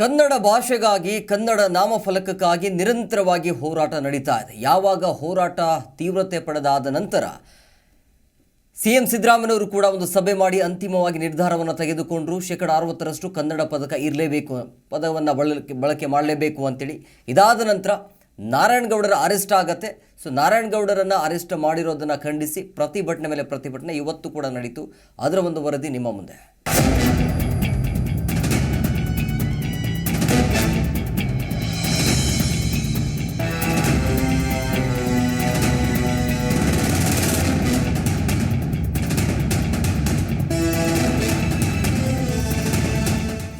ಕನ್ನಡ ಭಾಷೆಗಾಗಿ, ಕನ್ನಡ ನಾಮಫಲಕಕ್ಕಾಗಿ ನಿರಂತರವಾಗಿ ಹೋರಾಟ ನಡೀತಾ ಇದೆ. ಯಾವಾಗ ಹೋರಾಟ ತೀವ್ರತೆ ಪಡೆದಾದ ನಂತರ ಸಿ ಎಂ ಸಿದ್ದರಾಮಯ್ಯವರು ಕೂಡ ಒಂದು ಸಭೆ ಮಾಡಿ ಅಂತಿಮವಾಗಿ ನಿರ್ಧಾರವನ್ನು ತೆಗೆದುಕೊಂಡರು. ಶೇಕಡ ಅರವತ್ತರಷ್ಟು ಕನ್ನಡ ಪದಕ ಇರಲೇಬೇಕು, ಪದವನ್ನು ಬಳಕೆ ಬಳಕೆ ಮಾಡಲೇಬೇಕು ಅಂತೇಳಿ. ಇದಾದ ನಂತರ ನಾರಾಯಣಗೌಡರ ಅರೆಸ್ಟ್ ಆಗತ್ತೆ. ಸೊ ನಾರಾಯಣಗೌಡರನ್ನು ಅರೆಸ್ಟ್ ಮಾಡಿರೋದನ್ನು ಖಂಡಿಸಿ ಪ್ರತಿಭಟನೆ ಮೇಲೆ ಪ್ರತಿಭಟನೆ ಇವತ್ತು ಕೂಡ ನಡೀತು. ಅದರ ಒಂದು ವರದಿ ನಿಮ್ಮ ಮುಂದೆ.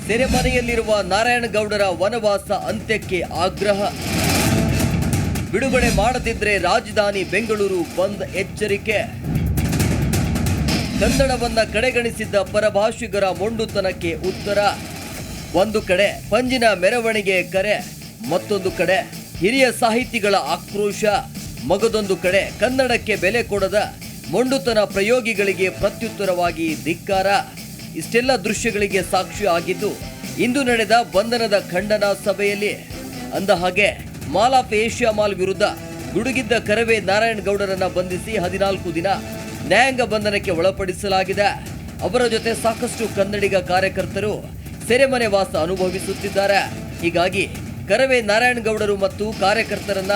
ಸೆರೆಮನೆಯಲ್ಲಿರುವ ನಾರಾಯಣಗೌಡರ ವನವಾಸ ಅಂತ್ಯಕ್ಕೆ ಆಗ್ರಹ. ಬಿಡುಗಡೆ ಮಾಡದಿದ್ರೆ ರಾಜಧಾನಿ ಬೆಂಗಳೂರು ಬಂದ್ ಎಚ್ಚರಿಕೆ. ಕನ್ನಡವನ್ನ ಕಡೆಗಣಿಸಿದ್ದ ಪರಭಾಷಿಗರ ಮೊಂಡುತನಕ್ಕೆ ಉತ್ತರ. ಒಂದು ಕಡೆ ಪಂಜಿನ ಮೆರವಣಿಗೆ ಕರೆ, ಮತ್ತೊಂದು ಕಡೆ ಹಿರಿಯ ಸಾಹಿತಿಗಳ ಆಕ್ರೋಶ. ಮಗದೊಂದು ಕಡೆ ಕನ್ನಡಕ್ಕೆ ಬೆಲೆ ಕೊಡದ ಮೊಂಡುತನ ಪ್ರಯೋಗಿಗಳಿಗೆ ಪ್ರತ್ಯುತ್ತರವಾಗಿ ಧಿಕ್ಕಾರ. ಇಷ್ಟೆಲ್ಲ ದೃಶ್ಯಗಳಿಗೆ ಸಾಕ್ಷಿ ಆಗಿದ್ದು, ಇಂದು ನಡೆದ ಬಂಧನದ ಖಂಡನಾ ಸಭೆಯಲ್ಲಿ ಅಂದ ಹಾಗೆ ಮಾಲ್ ಆಫ್ ಏಷ್ಯಾ ಮಾಲ್ ವಿರುದ್ಧ ಗುಡುಗಿದ್ದ ಕರವೇ ನಾರಾಯಣಗೌಡರನ್ನ ಬಂಧಿಸಿ ಹದಿನಾಲ್ಕು ದಿನ ನ್ಯಾಯಾಂಗ ಬಂಧನಕ್ಕೆ ಒಳಪಡಿಸಲಾಗಿದೆ. ಅವರ ಜೊತೆ ಸಾಕಷ್ಟು ಕನ್ನಡಿಗ ಕಾರ್ಯಕರ್ತರು ಸೆರೆಮನೆ ವಾಸ ಅನುಭವಿಸುತ್ತಿದ್ದಾರೆ. ಹೀಗಾಗಿ ಕರವೇ ನಾರಾಯಣಗೌಡರು ಮತ್ತು ಕಾರ್ಯಕರ್ತರನ್ನ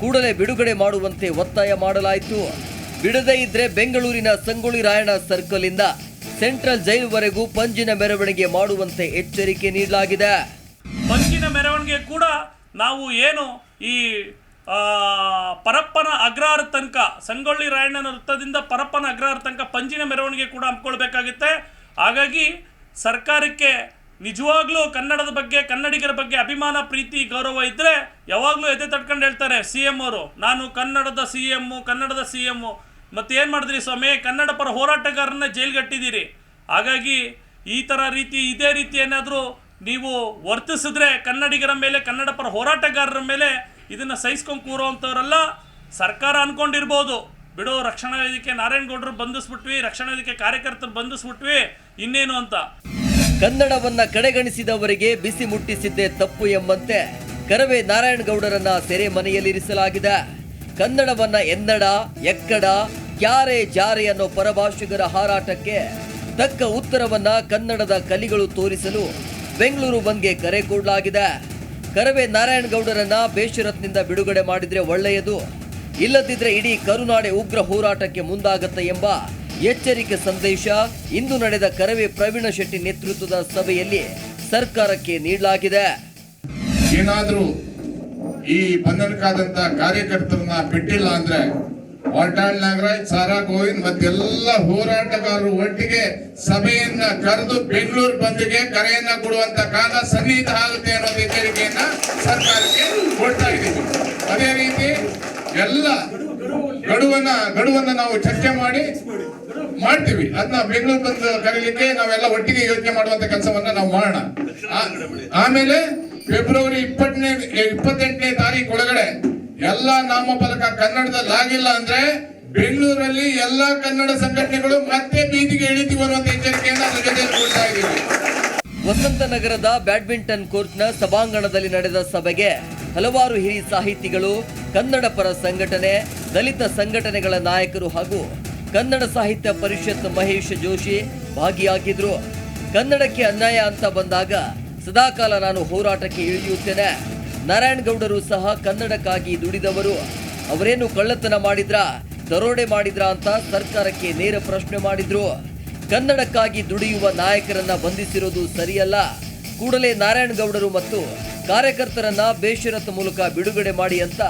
ಕೂಡಲೇ ಬಿಡುಗಡೆ ಮಾಡುವಂತೆ ಒತ್ತಾಯ ಮಾಡಲಾಯಿತು. ಬಿಡದೇ ಇದ್ರೆ ಬೆಂಗಳೂರಿನ ಸಂಗೊಳ್ಳಿ ರಾಯಣ್ಣ ಸರ್ಕಲ್ ಇಂದ ಸೆಂಟ್ರಲ್ ಜೈಲ್ವರೆಗೂ ಪಂಜಿನ ಮೆರವಣಿಗೆ ಮಾಡುವಂತೆ ಎಚ್ಚರಿಕೆ ನೀಡಲಾಗಿದೆ. ಪಂಜಿನ ಮೆರವಣಿಗೆ ಕೂಡ ನಾವು ಏನು ಈ ಪರಪ್ಪನ ಅಗ್ರಹಾರ ತನಕ, ಸಂಗೊಳ್ಳಿ ರಾಯಣ್ಣನ ವೃತ್ತದಿಂದ ಪರಪ್ಪನ ಅಗ್ರಹಾರ ತನಕ ಪಂಜಿನ ಮೆರವಣಿಗೆ ಕೂಡ ಹಮ್ಮಿಕೊಳ್ಬೇಕಾಗುತ್ತೆ. ಹಾಗಾಗಿ ಸರ್ಕಾರಕ್ಕೆ ನಿಜವಾಗ್ಲೂ ಕನ್ನಡದ ಬಗ್ಗೆ, ಕನ್ನಡಿಗರ ಬಗ್ಗೆ ಅಭಿಮಾನ, ಪ್ರೀತಿ, ಗೌರವ ಇದ್ದರೆ ಯಾವಾಗಲೂ ಎದೆ ತಟ್ಕೊಂಡು ಹೇಳ್ತಾರೆ ಸಿ ಎಂ ಅವರು. ನಾನು ಕನ್ನಡದ ಸಿ ಎಮ್ಮು ಕನ್ನಡದ ಸಿ ಎಮ್ಮು ಮತ್ತೆ ಏನು ಮಾಡಿದ್ರಿ ಸ್ವಾಮಿ? ಕನ್ನಡ ಪರ ಹೋರಾಟಗಾರರನ್ನ ಜೈಲ್ಗಟ್ಟಿದ್ದೀರಿ. ಹಾಗಾಗಿ ಈ ಥರ ರೀತಿ, ಇದೇ ರೀತಿ ಏನಾದರೂ ನೀವು ವರ್ತಿಸಿದ್ರೆ ಕನ್ನಡಿಗರ ಮೇಲೆ, ಕನ್ನಡ ಪರ ಹೋರಾಟಗಾರರ ಮೇಲೆ ಇದನ್ನು ಸಹಿಸ್ಕೊಂಡು ಕೂರುವಂಥವರೆಲ್ಲ ಸರ್ಕಾರ ಅಂದ್ಕೊಂಡಿರ್ಬೋದು ಬಿಡು, ರಕ್ಷಣಾ ವೇದಿಕೆ ನಾರಾಯಣಗೌಡರು ಬಂಧಿಸ್ಬಿಟ್ವಿ, ರಕ್ಷಣಾ ವೇದಿಕೆ ಕಾರ್ಯಕರ್ತರು ಬಂಧಿಸ್ಬಿಟ್ವಿ, ಇನ್ನೇನು ಅಂತ. ಕನ್ನಡವನ್ನ ಕಡೆಗಣಿಸಿದವರಿಗೆ ಬಿಸಿ ಮುಟ್ಟಿಸಿದ್ದೇ ತಪ್ಪು ಎಂಬಂತೆ ಕರವೇ ನಾರಾಯಣಗೌಡರನ್ನ ಸೆರೆ ಮನೆಯಲ್ಲಿರಿಸಲಾಗಿದೆ ಕನ್ನಡವನ್ನ ಎನ್ನಡ, ಎಕ್ಕಡ ಕ್ಯಾರೆ ಜಾರೆ ಅನ್ನೋ ಪರಭಾಷಿಗರ ಹಾರಾಟಕ್ಕೆ ತಕ್ಕ ಉತ್ತರವನ್ನ ಕನ್ನಡದ ಕಲಿಗಳು ತೋರಿಸಲು ಬೆಂಗಳೂರು ಬಂದ್ಗೆ ಕರೆ ಕೊಡಲಾಗಿದೆ. ಕರವೇ ನಾರಾಯಣಗೌಡರನ್ನ ಬೇಷರತ್ನಿಂದ ಬಿಡುಗಡೆ ಮಾಡಿದ್ರೆ ಒಳ್ಳೆಯದು. ಇಲ್ಲದಿದ್ರೆ ಇಡೀ ಕರುನಾಡೆ ಉಗ್ರ ಹೋರಾಟಕ್ಕೆ ಮುಂದಾಗತ್ತೆ ಎಂಬ ಎಚ್ಚರಿಕೆ ಸಂದೇಶ ಇಂದು ನಡೆದ ಕರವೇ ಪ್ರವೀಣ ಶೆಟ್ಟಿ ನೇತೃತ್ವದ ಸಭೆಯಲ್ಲಿ ಸರ್ಕಾರಕ್ಕೆ ನೀಡಲಾಗಿದೆ. ಏನಾದರೂ ಈ ಬಂಧನಕ್ಕಾದಂತ ಕಾರ್ಯಕರ್ತರನ್ನ ಬಿಟ್ಟಿಲ್ಲ ಅಂದ್ರೆ ವಾಟಾಳ್ ನಾಗರಾಜ್, ಸಾರಾ ಗೋವಿಂದ್ ಮತ್ತೆಲ್ಲ ಹೋರಾಟಗಾರರು ಒಟ್ಟಿಗೆ ಸಭೆಯನ್ನ ಕರೆದು ಬೆಂಗಳೂರು ಬಂದ್ಗೆ ಕರೆಯನ್ನ ಕೊಡುವಂತ ಕಾಲ ಸನ್ನಿಹಿತ ಆಗುತ್ತೆ ಅನ್ನೋ ಎಚ್ಚರಿಕೆಯನ್ನ ಸರ್ಕಾರಕ್ಕೆ ಕೊಡ್ತಾ ಇದ್ದೀವಿ. ಅದೇ ರೀತಿ ಎಲ್ಲ ಗಡುವನ್ನ ಗಡುವನ್ನ ನಾವು ಚರ್ಚೆ ಮಾಡಿ ಮಾಡ್ತೀವಿ. ಅದನ್ನ ಬೆಂಗಳೂರು ಬಂದು ಕರೀಲಿಕ್ಕೆ ನಾವೆಲ್ಲ ಒಟ್ಟಿಗೆ ಯೋಚನೆ ಮಾಡುವಂತ ಕೆಲಸವನ್ನ ನಾವು ಮಾಡೋಣ. ಆಮೇಲೆ ಫೆಬ್ರವರಿ ಇಪ್ಪತ್ತನೇ, ಇಪ್ಪತ್ತೆಂಟನೇ ತಾರೀಕು ಒಳಗಡೆ ಎಲ್ಲಾ ನಾಮಫಲಕ ಕನ್ನಡದಲ್ಲಿ ಆಗಿಲ್ಲ ಅಂದ್ರೆ ಬೆಂಗಳೂರಲ್ಲಿ ಎಲ್ಲಾ ಕನ್ನಡ ಸಂಘಟನೆಗಳು ಮತ್ತೆ ಬೀದಿಗೆ ಇಳಿತೀವಿ ಬರುವಂತ ಎಚ್ಚರಿಕೆಯನ್ನು ವಸಂತ ನಗರದ ಬ್ಯಾಡ್ಮಿಂಟನ್ ಕೋರ್ಟ್ನ ಸಭಾಂಗಣದಲ್ಲಿ ನಡೆದ ಸಭೆಗೆ ಹಲವಾರು ಹಿರಿಯ ಸಾಹಿತಿಗಳು, ಕನ್ನಡ ಪರ ಸಂಘಟನೆ, ದಲಿತ ಸಂಘಟನೆಗಳ ನಾಯಕರು ಹಾಗೂ ಕನ್ನಡ ಸಾಹಿತ್ಯ ಪರಿಷತ್ ಮಹೇಶ್ ಜೋಶಿ ಭಾಗಿಯಾಗಿದ್ರು. ಕನ್ನಡಕ್ಕೆ ಅನ್ಯಾಯ ಅಂತ ಬಂದಾಗ ಸದಾಕಾಲ ನಾನು ಹೋರಾಟಕ್ಕೆ ಇಳಿಯುತ್ತೇನೆ. ನಾರಾಯಣಗೌಡರು ಸಹ ಕನ್ನಡಕ್ಕಾಗಿ ದುಡಿದವರು. ಅವರೇನು ಕಳ್ಳತನ ಮಾಡಿದ್ರ? ದರೋಡೆ ಮಾಡಿದ್ರ ಅಂತ ಸರ್ಕಾರಕ್ಕೆ ನೇರ ಪ್ರಶ್ನೆ ಮಾಡಿದ್ರು. ಕನ್ನಡಕ್ಕಾಗಿ ದುಡಿಯುವ ನಾಯಕರನ್ನ ಬಂಧಿಸಿರೋದು ಸರಿಯಲ್ಲ. ಕೂಡಲೇ ನಾರಾಯಣಗೌಡರು ಮತ್ತು ಕಾರ್ಯಕರ್ತರನ್ನ ಬೇಷರತ್ ಮೂಲಕ ಬಿಡುಗಡೆ ಮಾಡಿ ಅಂತ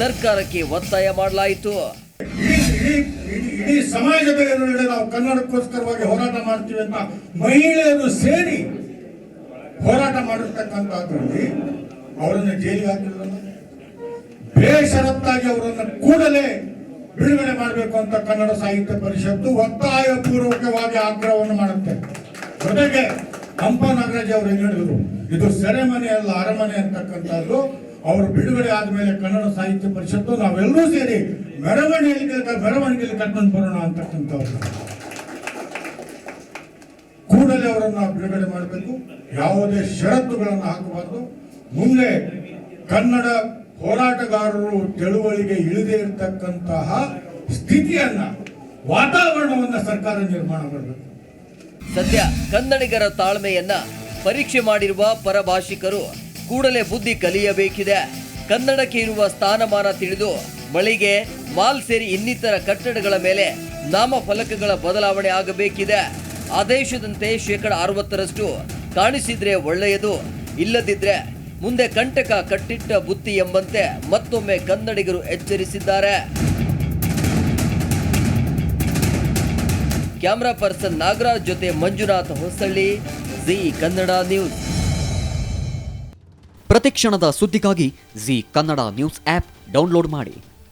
ಸರ್ಕಾರಕ್ಕೆ ಒತ್ತಾಯ ಮಾಡಲಾಯಿತು. ಇಡೀ ಸಮಾಜದ ನಾವು ಕನ್ನಡಕ್ಕೋಸ್ಕರವಾಗಿ ಹೋರಾಟ ಮಾಡ್ತೀವಿ ಅಂತ ಮಹಿಳೆಯರು ಸೇರಿ ಹೋರಾಟ ಮಾಡಿರ್ತಕ್ಕಂಥದ್ರಲ್ಲಿ ಅವರನ್ನು ಜೈಲಿಗೆ ಹಾಕಿದ್ರಲ್ಲ ಬೇಷರತ್ತಾಗಿ ಅವರನ್ನು ಕೂಡಲೇ ಬಿಡುಗಡೆ ಮಾಡಬೇಕು ಅಂತ ಕನ್ನಡ ಸಾಹಿತ್ಯ ಪರಿಷತ್ತು ಒತ್ತಾಯ ಪೂರ್ವಕವಾಗಿ ಆಗ್ರಹವನ್ನು ಮಾಡುತ್ತೆ. ಜೊತೆಗೆ ಹಂಪ ನಾಗರಾಜ್ ಅವರು ಹೇಳಿದ್ರು? ಇದು ಸೆರೆಮನೆ ಅಲ್ಲ, ಅರಮನೆ ಅಂತಕ್ಕಂಥದ್ದು. ಅವರು ಬಿಡುಗಡೆ ಆದ್ಮೇಲೆ ಕನ್ನಡ ಸಾಹಿತ್ಯ ಪರಿಷತ್ತು ನಾವೆಲ್ಲರೂ ಸೇರಿ ಮೆರವಣಿಗೆಯಲ್ಲಿ ಮೆರವಣಿಗೆಯಲ್ಲಿ ಕರ್ಕೊಂಡು ಬರೋಣ ಅಂತಕ್ಕಂಥವ್ರು. ಅವರನ್ನ ಬಿಡುಗಡೆ ಮಾಡಬೇಕು. ಯಾವುದೇ ಷರತ್ತುಗಳನ್ನು ಹಾಕಬಾರದು. ಮುಂದೆ ಕನ್ನಡ ಹೋರಾಟಗಾರರು ಚಳುವಳಿಗೆ ಇಳಿದೇ ಇರತಕ್ಕಂತಹ ಸ್ಥಿತಿಯನ್ನ, ವಾತಾವರಣವನ್ನ ಸರ್ಕಾರ ನಿರ್ಮಾಣ ಮಾಡಬೇಕು. ಸದ್ಯ ಕನ್ನಡಿಗರ ತಾಳ್ಮೆಯನ್ನ ಪರೀಕ್ಷೆ ಮಾಡಿರುವ ಪರಭಾಷಿಕರು ಕೂಡಲೇ ಬುದ್ಧಿ ಕಲಿಯಬೇಕಿದೆ. ಕನ್ನಡಕ್ಕೆ ಇರುವ ಸ್ಥಾನಮಾನ ತಿಳಿದು ಮಳಿಗೆ, ಮಾಲ್ ಸೇರಿ ಇನ್ನಿತರ ಕಟ್ಟಡಗಳ ಮೇಲೆ ನಾಮಫಲಕಗಳ ಬದಲಾವಣೆ ಆಗಬೇಕಿದೆ. ಆದೇಶದಂತೆ ಶೇಕಡ ಅರವತ್ತರಷ್ಟು ಕಾಣಿಸಿದ್ರೆ ಒಳ್ಳೆಯದು, ಇಲ್ಲದಿದ್ರೆ ಮುಂದೆ ಕಂಟಕ ಕಟ್ಟಿಟ್ಟ ಬುತ್ತಿ ಎಂಬಂತೆ ಮತ್ತೊಮ್ಮೆ ಕನ್ನಡಿಗರು ಎಚ್ಚರಿಸಿದ್ದಾರೆ. ಕ್ಯಾಮರಾ ಪರ್ಸನ್ ನಾಗರಾಜ್ ಜೊತೆ ಮಂಜುನಾಥ್ ಹೊಸಳ್ಳಿ, ಜಿ ಕನ್ನಡ ನ್ಯೂಸ್. ಪ್ರತಿಕ್ಷಣದ ಸುದ್ದಿಗಾಗಿ Zee Kannada news app download ಮಾಡಿ.